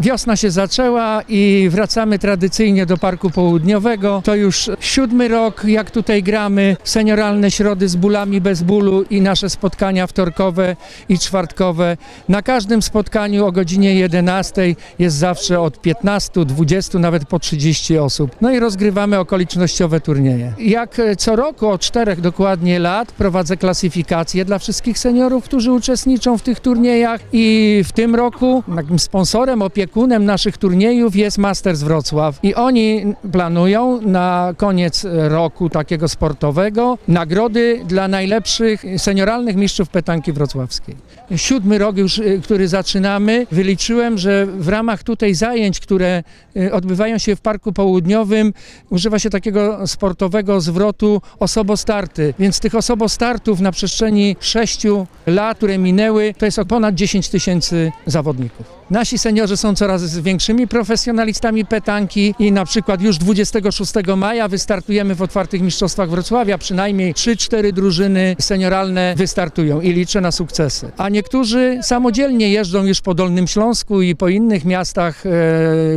Wiosna się zaczęła i wracamy tradycyjnie do Parku Południowego. To już siódmy rok, jak tutaj gramy. Senioralne środy z bólami bez bólu i nasze spotkania wtorkowe i czwartkowe. Na każdym spotkaniu o godzinie 11 jest zawsze od 15, 20, nawet po 30 osób. No i rozgrywamy okolicznościowe turnieje. Jak e, co roku, od czterech dokładnie lat, prowadzę klasyfikację dla wszystkich seniorów, którzy uczestniczą w tych turniejach i w tym roku takim sponsorem, opiekunem naszych turniejów jest Masters Wrocław i oni planują na koniec roku takiego sportowego nagrody dla najlepszych senioralnych mistrzów petanki wrocławskiej. Siódmy rok już, y, który zaczynamy, wyliczyłem, że w ramach tutaj zajęć, które y, odbywają się w Parku Południowym, używa się takiego sportowego zwrotu osobostarty, więc tych osobostartów na przestrzeni sześciu lat, które minęły, to jest o ponad 10 tysięcy zawodników. Nasi seniorzy są coraz większymi profesjonalistami petanki i na przykład już 26 maja wystartujemy w otwartych mistrzostwach Wrocławia. Przynajmniej 3-4 drużyny senioralne wystartują i liczę na sukcesy. A niektórzy samodzielnie jeżdżą już po Dolnym Śląsku i po innych miastach e,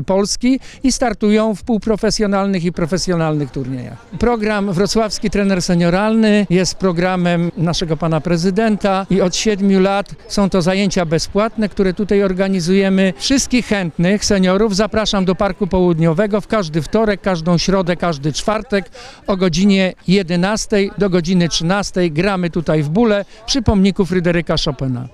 Polski i startują w półprofesjonalnych i profesjonalnych turniejach. Program Wrocławski Trener Senioralny jest programem naszego pana prezydenta i od 7 lat są to zajęcia bezpłatne, które tutaj organizujemy. Wszystkich chętnych seniorów zapraszam do Parku Południowego w każdy wtorek, każdą środę, każdy czwartek o godzinie 11 do godziny 13. Gramy tutaj w bóle przy pomniku Fryderyka Chopina.